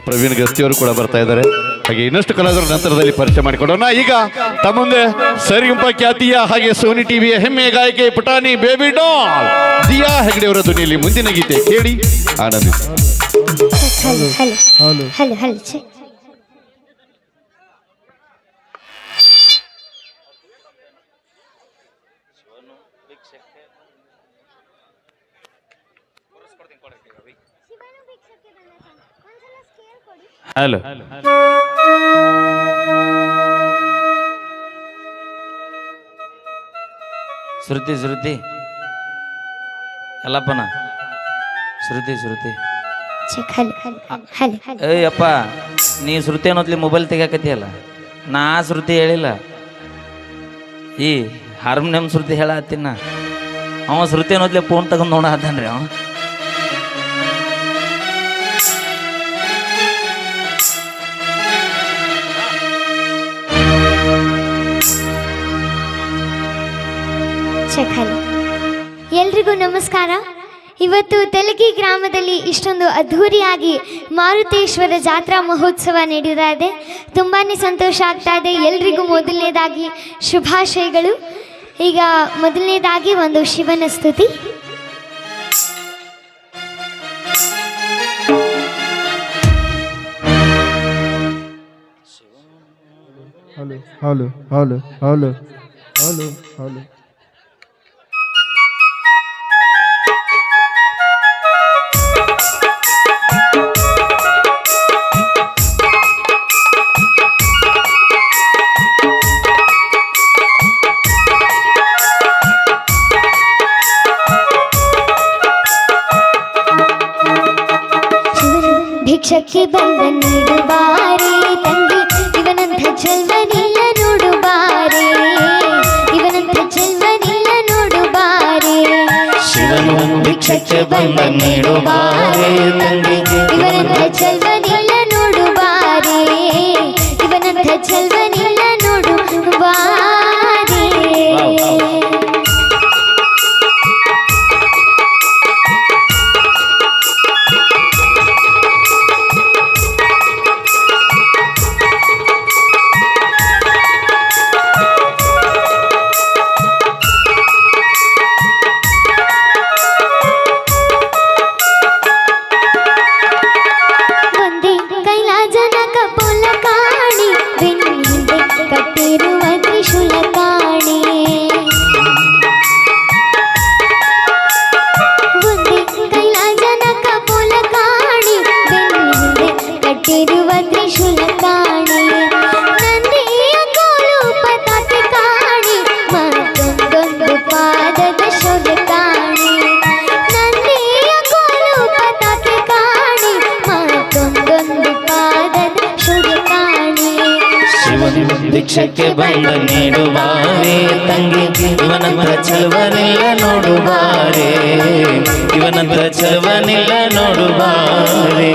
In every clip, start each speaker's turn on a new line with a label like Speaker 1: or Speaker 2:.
Speaker 1: ಪ್ರವೀಣ್ ಗಸ್ತಿ ಅವರು ಕೂಡ ಬರ್ತಾ ಇದ್ದಾರೆ ಹಾಗೆ ಇನ್ನಷ್ಟು ಕಲಾವಿದರ ನಂತರದಲ್ಲಿ ಪರಿಚಯ ಮಾಡಿಕೊಡೋಣ ಈಗ ತಮ್ಮಂದೆ ಮುಂದೆ ಸರಿಗಂಪ ಖ್ಯಾತಿಯ ಹಾಗೆ ಸೋನಿ ಟಿವಿಯ ಹೆಮ್ಮೆ ಗಾಯಕಿ ಪುಟಾಣಿ ಬೇಬಿ ಡಾಲ್ ದಿಯಾ ಹೆಗಡೆ ಅವರ ಧ್ವನಿಯಲ್ಲಿ ಮುಂದಿನ ಗೀತೆ ಕೇಳಿ ಆನಂದಿಸಿ
Speaker 2: hello hello
Speaker 3: hello
Speaker 2: hello hello
Speaker 4: Shruti Shruti ಎಲ್ಲಪ್ಪನ Shruti Shruti
Speaker 2: check hello hello hello hello
Speaker 4: ಏಯ್ ಅಪ್ಪ ನೀ ಶ್ರುತಿ ಅನ್ನೋದ್ಲಿ ಮೊಬೈಲ್ ತೆಗಿಯಾಕತಿಯಲ್ಲ ನಾ ಶ್ರುತಿ ಹೇಳಿಲ್ಲ. ಈ ಹಾರ್ಮೋನಿಯಂ ಶ್ರುತಿ ಹೇಳತ್ತೀನಿ. ನಾ ಅವ ಶ್ರುತಿ ಅನ್ನೋದ್ಲಿ ಫೋನ್ ತಗೊಂಡು ನೋಡ ಅವ.
Speaker 2: ಚೆಕ್ ಹಲೋ ಎಲ್ರಿಗೂ ನಮಸ್ಕಾರ. ಇವತ್ತು ತೆಲಗಿ ಗ್ರಾಮದಲ್ಲಿ ಇಷ್ಟೊಂದು ಅದ್ಧೂರಿಯಾಗಿ ಮಾರುತೇಶ್ವರ ಜಾತ್ರಾ ಮಹೋತ್ಸವ ನಡೀತಾ ಇದೆ. ತುಂಬಾ ಸಂತೋಷ ಆಗ್ತಾ ಇದೆ. ಎಲ್ರಿಗೂ ಮೊದಲನೇದಾಗಿ ಶುಭಾಶಯಗಳು. ಈಗ ಮೊದಲನೇದಾಗಿ ಒಂದು ಶಿವನ ಸ್ತುತಿ.
Speaker 3: Hello hello hello hello hello hello.
Speaker 2: ಭಿಕ್ಷಕ್ಕೆ ಬಂದ ನೀಡುವಾರೆ ತಂಗಿ ಇವನಂಥ ಜಲ್ವನಿಲ್ಲ ನೋಡುವಾರೆ. ಇವನಂಥ ಜಲ್ವನಿಲ್ಲ ನೋಡುವಾರೆ.
Speaker 4: ಶಿವನು ಭಿಕ್ಷಕ್ಕೆ ಬಂದ ನೀಡುವಾರೆ ತಂಗಿ.
Speaker 2: ಇವನಂಥ ಜಲ್ವನಿಲ್ಲ
Speaker 4: ಭಿಕ್ಷಕ್ಕೆ ಬಂದ ನೀಡುವಾರೆ ತಂಗಿ ಇವನಂತ ಚಲುವನೆಲ್ಲ ನೋಡುಬಾರೆ ಇವನಂತ ಚಲುವನೆಲ್ಲ ನೋಡುಬಾರೆ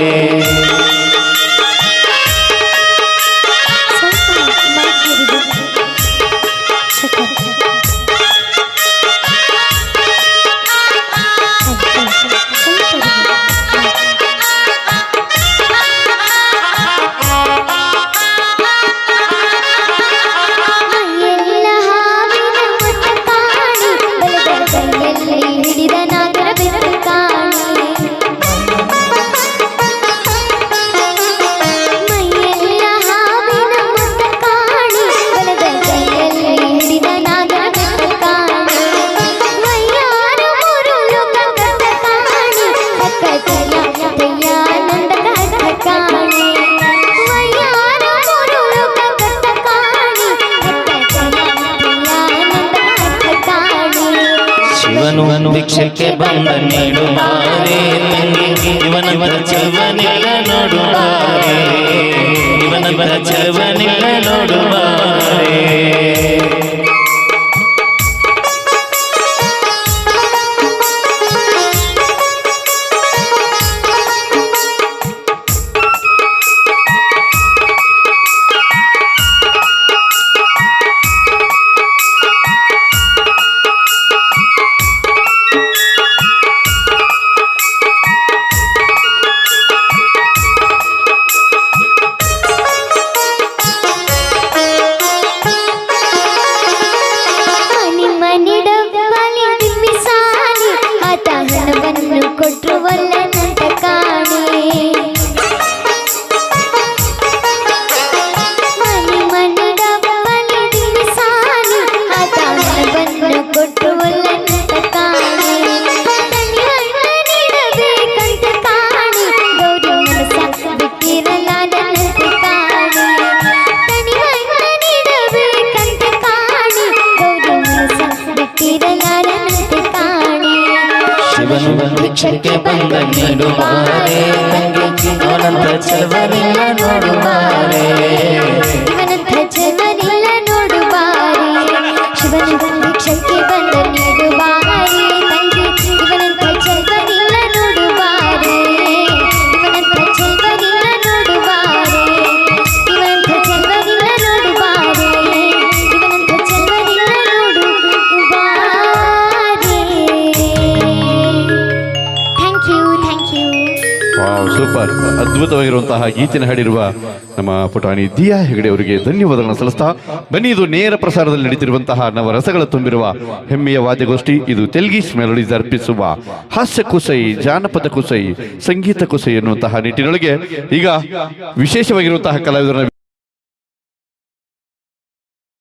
Speaker 4: ಭಿಕ್ಷಕ್ಕೆ ಬಂದ ನೀಡುಬಾರೆ ತಂಗಿ ಇವನಂತ ಚಲವನಿಲ್ಲ ನೋಡುಬಾರೆ ಇವನಂತ ಚಲವನಿಲ್ಲ ಪಕ್ಷಕ್ಕೆ ಬಂದ ನೀನು ಮಾರೇ. ಅವನಂತ
Speaker 2: ಚೆಲುವರಿಲ್ಲ ನೋಡುವ
Speaker 1: ವಾವ್, ಸೂಪರ್. ಅದ್ಭುತವಾಗಿರುವಂತಹ ಗೀತಿನ ಹಾಡಿರುವ ನಮ್ಮ ಪುಟಾಣಿ ದಿಯಾ ಹೆಗಡೆ ಅವರಿಗೆ ಧನ್ಯವಾದಗಳನ್ನು ಸಲ್ಲಿಸ್ತಾ, ಬನ್ನಿ ಇದು ನೇರ ಪ್ರಸಾರದಲ್ಲಿ ನಡೀತಿರುವಂತಹ ನವರಸಗಳ ತುಂಬಿರುವ ಹೆಮ್ಮೆಯ ವಾದ್ಯಗೋಷ್ಠಿ. ಇದು ತೆಲ್ಗೀಸ್ ಮೆಲೋಡೀಸ್ ಅರ್ಪಿಸುವ ಹಾಸ್ಯ ಕುಸೈ, ಜಾನಪದ ಕುಸೈ, ಸಂಗೀತ ಕುಸೈ ಎನ್ನುವಂತಹ ನಿಟ್ಟಿನೊಳಗೆ ಈಗ ವಿಶೇಷವಾಗಿರುವಂತಹ ಕಲಾವಿದರನ್ನ